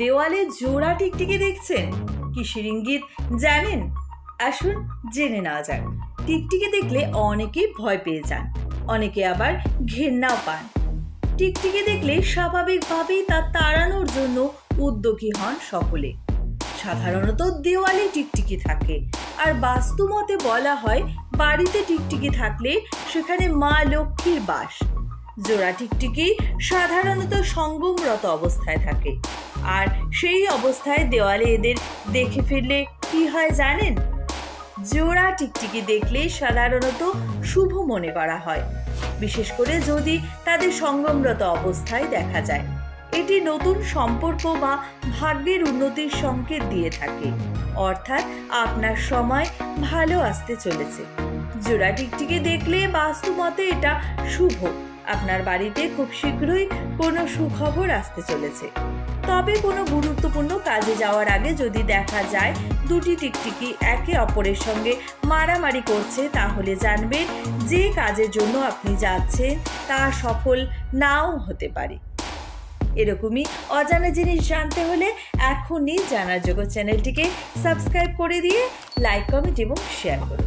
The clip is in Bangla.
দেওয়ালে জোড়া টিকটিকি দেখছেন? কিসের ইঙ্গিত জানেন? আসুন জেনে নেওয়া যাক। টিকটিকি দেখলে অনেকেই ভয় পেয়ে যান, অনেকে আবার ঘেন্নাও পান। টিকটিকি দেখলে স্বাভাবিকভাবেই তা তাড়ানোর জন্য উদ্যোগী হন সকলে। সাধারণত দেওয়ালে টিকটিকি থাকে, আর বাস্তুমতে বলা হয় বাড়িতে টিকটিকি থাকলে সেখানে মা লক্ষ্মীর বাস। জোড়া টিকটিকি সাধারণত সঙ্গমরত অবস্থায় থাকে। আর সেই অবস্থায় দেওয়ালে এদের দেখে ফিরলে কি হয় জানেন? জোড়া টিকটিকি দেখলে সাধারণত শুভ মনে করা হয়। বিশেষ করে যদি তাদের সঙ্গমরত অবস্থায় দেখা যায়। এটি নতুন সম্পর্ক বা ভাগ্যের উন্নতির সংকেত দিয়ে থাকে। অর্থাৎ আপনার সময় ভালো আসতে চলেছে। জোড়া টিকটিকি দেখলে বাস্তুমতে এটা শুভ। আপনার বাড়িতে খুব শীঘ্রই কোনো সুখবর আসতে চলেছে। তবে কোনো গুরুত্বপূর্ণ কাজে যাওয়ার আগে যদি দেখা যায় দুটি টিকটিকি একে অপরের সঙ্গে মারামারি করছে, তাহলে জানবেন যে কাজের জন্য আপনি যাচ্ছেন তা সফল নাও হতে পারে। এরকমই অজানা জিনিস জানতে হলে এখনই জানার জগৎ চ্যানেলটিকে সাবস্ক্রাইব করে দিয়ে লাইক, কমেন্ট এবং শেয়ার করুন।